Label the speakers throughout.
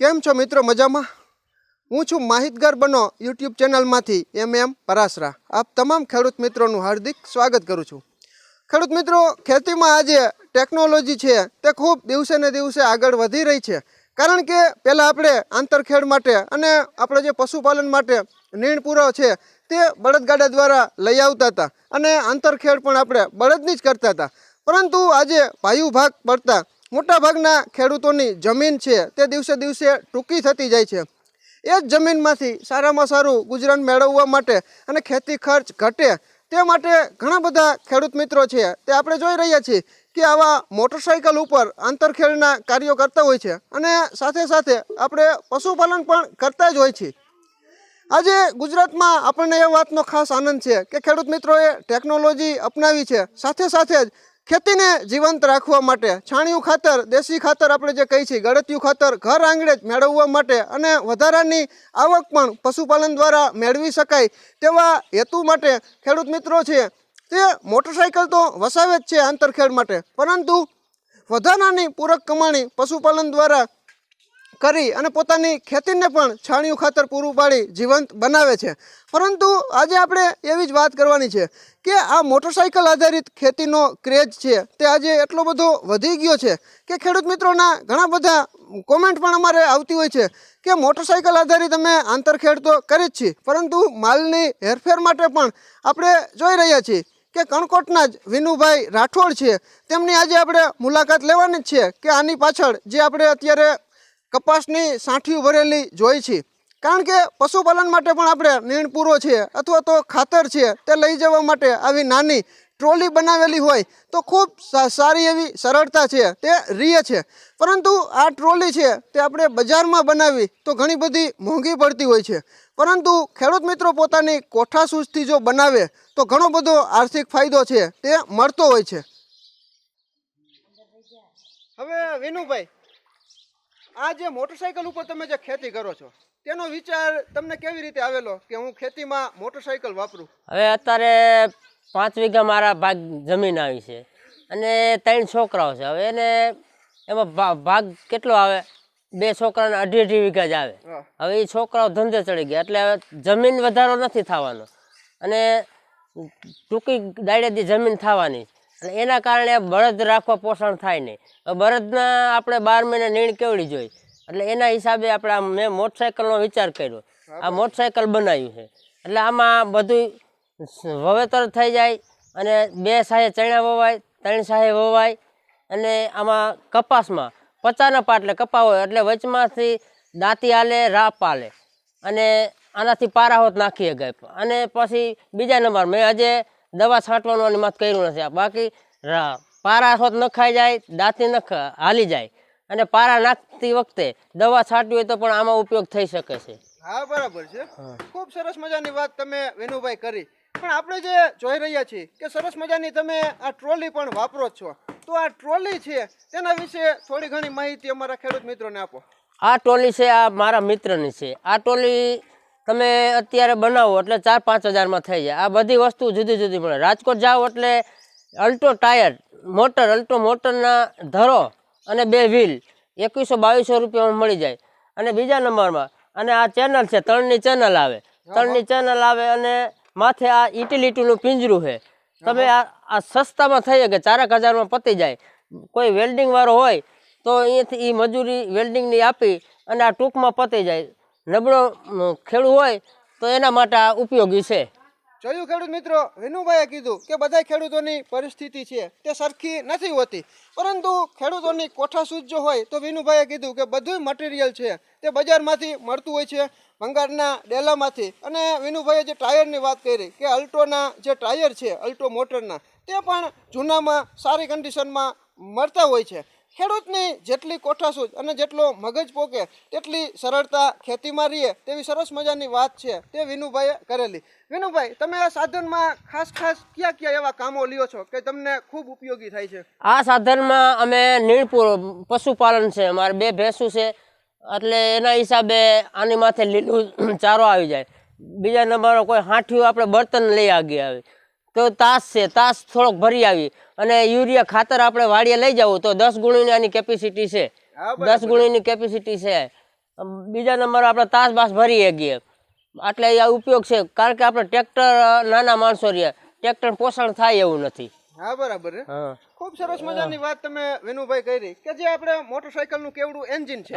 Speaker 1: કેમ છો મિત્રો મજામાં? હું છું માહિતગાર બનો યુટ્યુબ ચેનલમાંથી એમ એમ પરાસરા આપ તમામ ખેડૂત મિત્રોનું હાર્દિક સ્વાગત કરું છું. ખેડૂત મિત્રો, ખેતીમાં આજે ટેકનોલોજી છે તે ખૂબ દિવસે ને દિવસે આગળ વધી રહી છે. કારણ કે પહેલાં આપણે આંતરખેડ માટે અને આપણે જે પશુપાલન માટે નીણ પૂરો છે તે બળદગાડા દ્વારા લઈ આવતા હતા અને આંતરખેડ પણ આપણે બળદની જ કરતા હતા. પરંતુ આજે ભાયુ ભાગ પડતા મોટાભાગના ખેડૂતોની જમીન છે તે દિવસે દિવસે ટૂંકી થતી જાય છે. એ જ જમીનમાંથી સારામાં સારું ગુજરાન મેળવવા માટે અને ખેતી ખર્ચ ઘટે તે માટે ઘણા બધા ખેડૂત મિત્રો છે તે આપણે જોઈ રહ્યા છીએ કે આવા મોટરસાઇકલ ઉપર આંતરખેડના કાર્યો કરતા હોય છે અને સાથે સાથે આપણે પશુપાલન પણ કરતા જ હોય છે આજે ગુજરાતમાં આપણને એ વાતનો ખાસ આનંદ છે કે ખેડૂત મિત્રોએ ટેકનોલોજી અપનાવી છે. સાથે સાથે જ ખેતીને જીવંત રાખવા માટે, છાણિયું ખાતર, દેશી ખાતર આપણે જે કહીએ છીએ ગળતિયું ખાતર, ઘર આંગણે જ મેળવવા માટે અને વધારાની આવક પણ પશુપાલન દ્વારા મેળવી શકાય તેવા હેતુ માટે ખેડૂત મિત્રો છે. તે મોટરસાઇકલ તો વસાવે જ છે આંતરખેડ માટે, પરંતુ વધારાની પૂરક કમાણી પશુપાલન દ્વારા કરી અને પોતાની ખેતીને પણ છાણિયું ખાતર પૂરું પાડી જીવંત બનાવે છે. પરંતુ આજે આપણે એવી જ વાત કરવાની છે કે આ મોટરસાઇકલ આધારિત ખેતીનો ક્રેઝ છે તે આજે એટલો બધો વધી ગયો છે કે ખેડૂત મિત્રોના ઘણા બધા કોમેન્ટ પણ અમારે આવતી હોય છે કે મોટરસાઇકલ આધારિત અમે આંતરખેડ તો કરી જ છીએ, પરંતુ માલની હેરફેર માટે પણ આપણે જોઈ રહ્યા છીએ કે કણકોટના જ વિનુભાઈ રાઠોડ છે. તેમની આજે આપણે મુલાકાત લેવાની જ છે કે આની પાછળ જે આપણે અત્યારે કપાસની સાંઠીઓ ભરેલી જોઈ છે. કારણ કે પશુપાલન માટે પણ આપણે નીણ પૂરો છે અથવા તો ખાતર છે તે લઈ જવા માટે આવી નાની ટ્રોલી બનાવેલી હોય તો ખૂબ સારી એવી સરળતા છે, તે રીએ છે. પરંતુ આ ટ્રોલી છે તે આપણે બજારમાં બનાવી તો ઘણી બધી મોંઘી પડતી હોય છે. પરંતુ ખેડૂત મિત્રો પોતાની કોઠા સૂઝથી જો બનાવે તો ઘણો બધો આર્થિક ફાયદો છે, તે મળતો હોય છે. હવે વિનુભાઈ આ જે મોટરસાઇકલ ઉપર તમે જે ખેતી કરો છો તેનો વિચાર તમને કેવી રીતે આવેલો કે હું ખેતીમાં મોટરસાઇકલ વાપરું?
Speaker 2: હવે અત્યારે પાંચ વીઘા મારા ભાગ જમીન આવી છે અને ત્રણ છોકરાઓ છે. હવે એને એમાં ભાગ કેટલો આવે? બે છોકરાને અઢી અઢી વીઘા જ આવે. હવે એ છોકરાઓ ધંધે ચડી ગયા એટલે હવે જમીન વધારો નથી થવાનો. અને ટૂંકી દાડેથી જમીન થવાની એટલે એના કારણે બળદ રાખવા પોષણ થાય નહીં. બળદના આપણે બાર મહિને નીણ કેવડી જોઈ એટલે એના હિસાબે આપણે આ મેં મોટરસાઇકલનો વિચાર કર્યો. આ મોટરસાઇકલ બનાવ્યું છે. એટલે આમાં બધું વાવેતર થઈ જાય અને બે સાહે ચણા વવાય ત્રણ સાહે વવાય અને આમાં કપાસમાં પચાના પાટલે કપા હોય એટલે વચમાંથી દાંતી આલે રાપ આલે અને આનાથી પારાહોત નાખીએ ગાય અને પછી બીજા નંબર મેં આજે દવા છાંટવાનું વાત માથ કર્યું નથી. આ બાકી પારા હોત નખાઈ જાય દાંતી નખ હાલી જાય. અને પારા નાખતી વખતે દવા છાંટવી હોય તો પણ આમાં ઉપયોગ થઈ શકે છે.
Speaker 1: હા બરાબર છે. ખૂબ સરસ મજાની વાત તમે વિનુભાઈ કરી. પણ આપણે જે જોઈ રહ્યા છીએ કે સરસ મજાની તમે આ ટ્રોલી પણ વાપરો છો. તો આ ટ્રોલી છે તેના વિશે થોડી ઘણી માહિતી અમારા ખેડૂત મિત્રોને આપો.
Speaker 2: આ ટ્રોલી છે આ મારા મિત્રની છે. આ ટોલી તમે અત્યારે બનાવો એટલે ચાર પાંચ હજારમાં થઈ જાય. આ બધી વસ્તુ જુદી જુદી મળે. રાજકોટ જાઓ એટલે અલ્ટો ટાયર મોટર અલ્ટો મોટરના ધરો અને બે વ્હીલ. એકવીસો બાવીસો રૂપિયામાં મળી જાય. અને બીજા નંબરમાં અને આ ચેનલ છે ત્રણની ચેનલ આવે. ત્રણની ચેનલ આવે અને માથે આ ઇટીલિટીનું પિંજરું છે. તમે આ આ સસ્તામાં થઈ કે ચારેક હજારમાં પતી જાય. કોઈ વેલ્ડિંગવાળો હોય તો અહીંયાથી એ મજૂરી વેલ્ડિંગની આપી અને આ ટૂંકમાં પતી જાય. નબળો ખેડૂ હોય તો એના માટે ઉપયોગી છે.
Speaker 1: જોયું ખેડૂત મિત્રો, વિનુભાઈએ કીધું કે બધા ખેડૂતોની પરિસ્થિતિ છે, તે સરખી નથી હોતી. પરંતુ ખેડૂતોની કોઠાસૂઝ જો હોય તો વિનુભાઈએ કીધું કે બધું મટીરિયલ છે, તે બજારમાંથી મળતું હોય છે, ભંગારના ડેલામાંથી. અને વિનુભાઈએ જે ટાયરની વાત કરી કે અલ્ટોના જે ટાયર છે, અલ્ટો મોટરના, તે પણ જૂનામાં સારી કન્ડિશનમાં મળતા હોય છે. ખેડૂતની જેટલી કોઠાસૂઝ અને જેટલો મગજ પોકે, તેટલી સરળતા ખેતીમાં રહીએ તેવી સરસ મજાની વાત છે તે વિનુભાઈએ કરેલી. વિનુભાઈ, તમે આ સાધનમાં ખાસ ખાસ કયા કયા એવા કામો લ્યો છો કે તમને ખૂબ ઉપયોગી થાય છે?
Speaker 2: આ સાધનમાં અમે નીણપુર પશુપાલન છે, અમારે બે ભેંસું છે, એટલે એના હિસાબે આની માથે લીલું ચારો આવી જાય. બીજા નંબર કોઈ હાંઠિયું આપણે બર્તન લઈ આગી આવે. તો તાસ છે તાસ થોડોક ભરી આવી. અને યુરિયા ખાતર આપણે વાડીએ લઈ જવું તો દસ ગુણીની આની કેપેસિટી છે. દસ ગુણીની કેપેસિટી છે. બીજા નંબર આપણે તાસ બાસ ભરી શકીએ એટલે આ ઉપયોગ છે કારણ કે આપણે ટ્રેક્ટર નાના માણસો રહ્યા. ટ્રેક્ટર પોષણ થાય એવું નથી.
Speaker 1: હા બરાબર ખૂબ સરસ મજાની વાત તમે વિનુભાઈ કરી કે જે આપણે મોટરસાયકલનું કેવડું એન્જિન છે.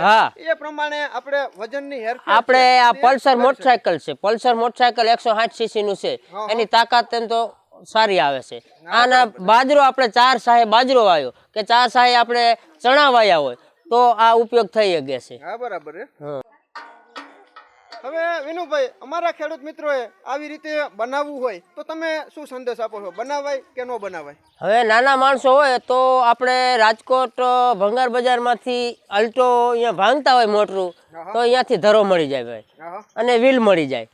Speaker 1: એ પ્રમાણે આપણે વજનની હેર
Speaker 2: આપણે આ પલ્સર મોટરસાયકલ છે. પલ્સર મોટરસાયકલ એકસો સાઠ સીસી નું છે એની તાકાત તો સારી આવે છે. આના બાજરો આપણે ચાર સાહે બાજરો વાયો કે ચાર સાહે આપણે ચણા વાયા હોય તો આ ઉપયોગ થઈ શકે છે.
Speaker 1: હા બરાબર
Speaker 2: હા.
Speaker 1: હવે વિનુભાઈ અમારા ખેડૂત મિત્રોએ આવી રીતે બનાવવું હોય તો તમે શું સંદેશ આપો છો? બનાવાય કે ન બનાવાય?
Speaker 2: હવે નાના માણસો હોય તો આપણે રાજકોટ ભંગાર બજારમાંથી અલ્ટો અહીંયા ભાંગતા હોય મોટરું તો અહીંયાથી ધરો મળી જાય ભાઈ. અને વ્હીલ મળી જાય.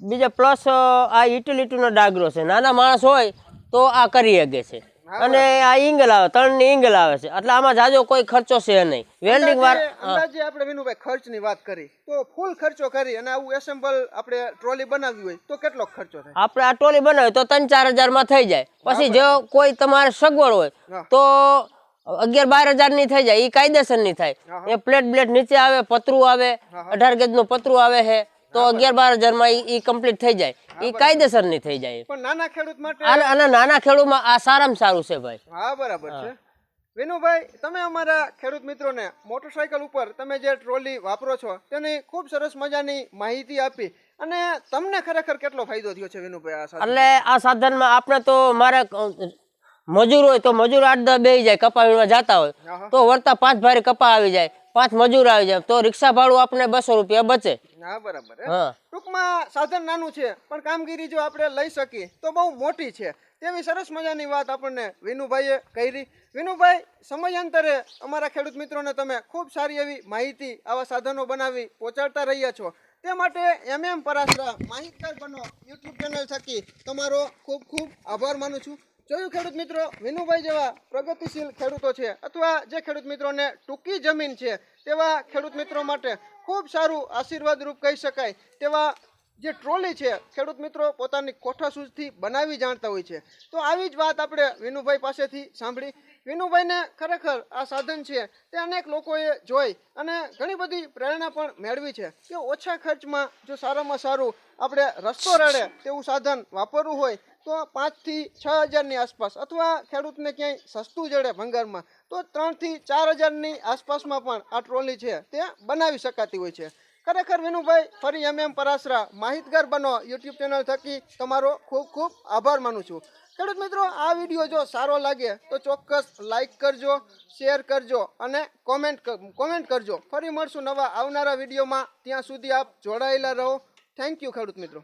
Speaker 2: બીજા પ્લસ આ યુટિલિટીનો ડાગરો છે. નાના માણસ હોય તો આ કરી શકે છે. અને આ ઇંગલ આવે ત્રણની ઇંગલ આવે છે. એટલે આમાં જાજો કોઈ ખર્ચો છે નહીં. વેલ્ડિંગ વાર
Speaker 1: અંદાજે આપણે વિનુભાઈ ખર્ચની વાત કરી. તો ફૂલ ખર્ચો કરી અને આવું એસેમ્બલ આપણે ટ્રોલી બનાવી હોય તો કેટલો ખર્ચો થાય?
Speaker 2: આપણે આ ટ્રોલી બનાવી તો ત્રણ ચાર હજારમાં થઈ જાય. પછી જો કોઈ તમારે સગવડ હોય તો અગિયાર બાર હજારની થઈ જાય. એ કાયદેસરની થાય એ પ્લેટ બ્લેટ નીચે આવે પતરું આવે અઢાર ગેજનું પતરું આવે છે તો અગિયાર બાર હજારમાં ઈ કમ્પ્લીટ થઈ જાય. એ કાયદેસરની થઈ જાય.
Speaker 1: પણ નાના ખેડૂત માટે
Speaker 2: અને નાના નાના ખેડૂતમાં આ સારામાં સારું છે ભાઈ.
Speaker 1: હા બરાબર છે. વિનુભાઈ તમે અમારા ખેડૂત મિત્રોને મોટરસાયકલ ઉપર તમે જે ટ્રોલી વાપરો છો તેની ખૂબ સરસ મજાની માહિતી આપી. અને તમને ખરેખર કેટલો ફાયદો થયો છે વિનુભાઈ આ
Speaker 2: એટલે આ સાધનમાં આપણે તો મારે મજૂર હોય તો મજૂર આઠ દસ બે જાય કપા વીણવા જતા હોય. તો વળતા પાંચ ભારે કપા આવી જાય. પાંચ મજૂર આવી જાય. તો રિક્ષા ભાડું આપણે બસો રૂપિયા બચે.
Speaker 1: હા બરાબર
Speaker 2: હા?
Speaker 1: ટૂંકમાં સાધન નાનું છે પણ કામગીરી જો આપણે લઈ શકીએ તો બહુ મોટી છે. તેવી સરસ મજાની વાત આપણને વિનુભાઈએ કરી. વિનુભાઈ સમયાંતરે અમારા ખેડૂત મિત્રોને તમે ખૂબ સારી એવી માહિતી આવા સાધનો બનાવી પહોંચાડતા રહ્યા છો. તે માટે એમ એમ પરાસરા માહિતગાર બનો યુટ્યુબ ચેનલ થકી તમારો ખૂબ ખૂબ આભાર માનું છું. જોયું ખેડૂત મિત્રો વિનુભાઈ જેવા પ્રગતિશીલ ખેડૂતો છે અથવા જે ખેડૂત મિત્રોને ટૂંકી જમીન છે તેવા ખેડૂત મિત્રો માટે ખૂબ સારું આશીર્વાદરૂપ કહી શકાય તેવા જે ટ્રોલી છે ખેડૂત મિત્રો પોતાની કોઠા સૂઝથી બનાવી જાણતા હોય છે. તો આવી જ વાત આપણે વિનુભાઈ પાસેથી સાંભળી. વિનુભાઈને ખરેખર આ સાધન છે તે અનેક લોકોએ જોઈ અને ઘણી બધી પ્રેરણા પણ મેળવી છે કે ઓછા ખર્ચમાં જો સારામાં સારું આપણે રસ્તો રડે તેવું સાધન વાપરવું હોય તો પાંચથી છ હજારની આસપાસ અથવા ખેડૂતને ક્યાંય સસ્તું જડે ભંગારમાં, તો ત્રણથી ચાર હજારની આસપાસમાં પણ આ ટ્રોલી છે તે બનાવી શકાતી હોય છે. ખરેખર વિનુભાઈ, ફરી એમ એમ પરાસરા માહિતગાર બનો યુટ્યુબ ચેનલ થકી તમારો ખૂબ ખૂબ આભાર માનું છું. ખેડૂત મિત્રો, આ વીડિયો જો સારો લાગે તો ચોક્કસ લાઈક કરજો, શેર કરજો અને કોમેન્ટ કોમેન્ટ કરજો. ફરી મળશું નવા આવનારા વિડીયોમાં. ત્યાં સુધી આપ જોડાયેલા રહો. થેન્ક યુ ખેડૂત મિત્રો.